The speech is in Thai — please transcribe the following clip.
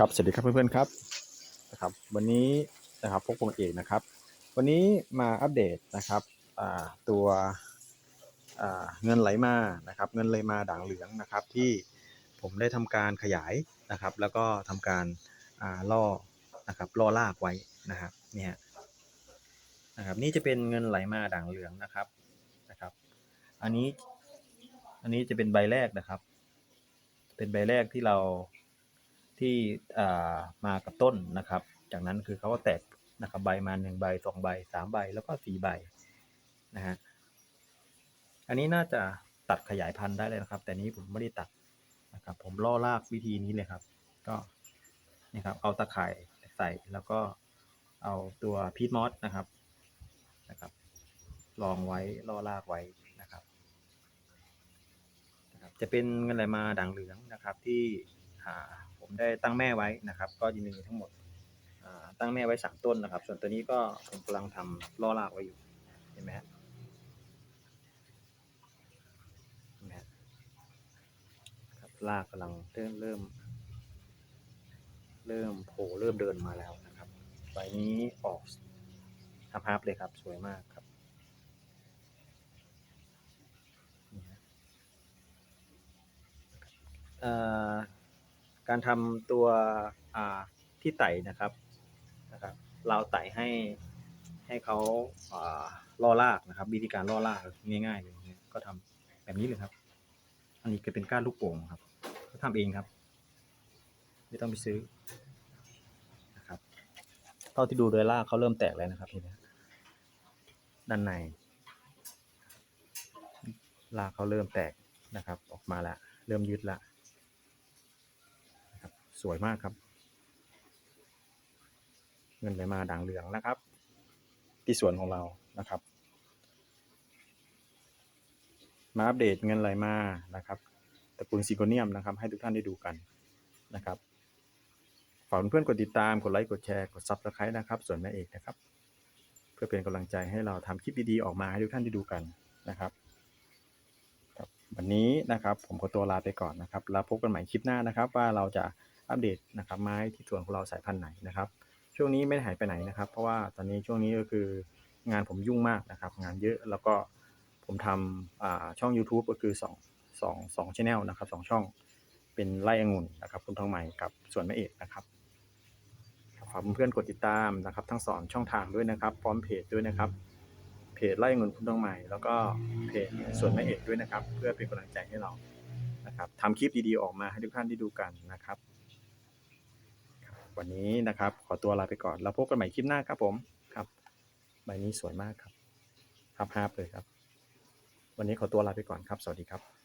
ครับสวัสดีครับเพื่อนๆครับนะครับ วันนี้นะครับพบผมเอกนะครับ วันนี้มาอัปเดตนะครับอ่าตัวอ่าเงินไหลมานะครับ เงินไหลมาด่างเหลืองนะครับ ที่ผมได้ทำการขยายนะครับ แล้วก็ทำการอ่าล่อนะครับล่อลากไว้นะครับเนี่ยนะครับนี่จะเป็นเงินไหลมาด่างเหลืองนะครับนะครับ อันนี้อันนี้จะเป็นใบแรกนะครับ เป็นใบแรกที่เรา ที่อ่ามากับต้นนะครับ จากนั้นคือเขาก็แตกนะครับใบมาหนึ่งใบสองใบสามใบแล้วก็สี่ใบนะฮะอันนี้น่าจะตัดขยายพันธุ์ได้เลยนะครับ แต่นี้ผมไม่ได้ตัดนะครับ ผมล่อรากวิธีนี้เลยครับ ก็นี่ครับ เอาตะข่ายใส่แล้วก็เอาตัวพีทมอสนะครับนะครับรองไว้ล่อรากไว้นะครับนะครับ จะเป็นเงินไหลมาด่างเหลืองนะครับที่อ่า ผมได้ตั้งแม่ไว้นะครับ ก็จะมีทั้งหมดตั้งแม่ไว้สามต้นนะครับ ส่วนตัวนี้ก็ผมกำลังทำล่อรากไว้อยู่เห็นไหมฮะเห็นไหมฮะครับรากกำลังเริ่มเริ่ม เริ่มโผล่เริ่มเดินมาแล้วนะครับใบนี้ออกทับฮับเลยครับ สวยมากครับเอ่อ การทำตัวที่ไต่นะครับนะครับเราไต่ให้ให้เขาล่อลากนะครับ วิธีการล่อลากง่ายๆเลยก็ทำแบบนี้เลยครับ อันนี้ก็เป็นก้านลูกโป่งครับก็ทำเองครับ ไม่ต้องไปซื้อนะครับเท่าที่ดูโดยลากเขาเริ่มแตกแล้วนะครับเห็นไหมด้านในลากเขาเริ่มแตกนะครับ ออกมาล้วเริ่มยึดละ สวยมากครับ เงินไหลมาด่างเหลืองนะครับ ที่สวนของเรานะครับ มาอัปเดตเงินไหลมานะครับตระกูลซิโกเนียมนะครับ ให้ทุกท่านได้ดูกันนะครับฝากเพื่อนกดติดตามกดไลค์กดแชร์กดซับสไครต์นะครับ ส่วนแม่เอกนะครับ เพื่อเป็นกำลังใจให้เราทำคลิปดีๆออกมาให้ทุกท่านได้ดูกันนะครับครับวันนี้นะครับผมขอตัวลาไปก่อนนะครับ แล้วพบกันใหม่คลิปหน้านะครับ ว่าเราจะ อัปเดตนะครับไม้ที่สวนของเราสายพันธุ์ไหนนะครับ ช่วงนี้ไม่ได้หายไปไหนนะครับ เพราะว่าตอนนี้ช่วงนี้ก็คืองานผมยุ่งมากนะครับ งานเยอะแล้วก็ผมทำช่อง YouTube ก็คือ2 2 2 channel นะครับ2ช่องเป็นไล่องุ่นนะครับคุณทองใหม่กับสวนแม่เอกนะครับฝากเพื่อนกดติดตามนะครับ ทั้งสองช่องทางด้วยนะครับ พร้อมเพจด้วยนะครับ เพจไล่เงินคุณต้องใหม่ แล้วก็เพจส่วนแม่เอกด้วยนะครับ เพื่อเป็นกำลังใจให้เรานะครับทำคลิปดีๆออกมาให้ทุกท่านได้ดูกันนะครับ วันนี้นะครับ ขอตัวลาไปก่อนแล้วพบกันใหม่คลิปหน้าครับผมครับใบนี้สวยมากครับทับฮาบเลยครับ วันนี้ขอตัวลาไปก่อนครับ สวัสดีครับ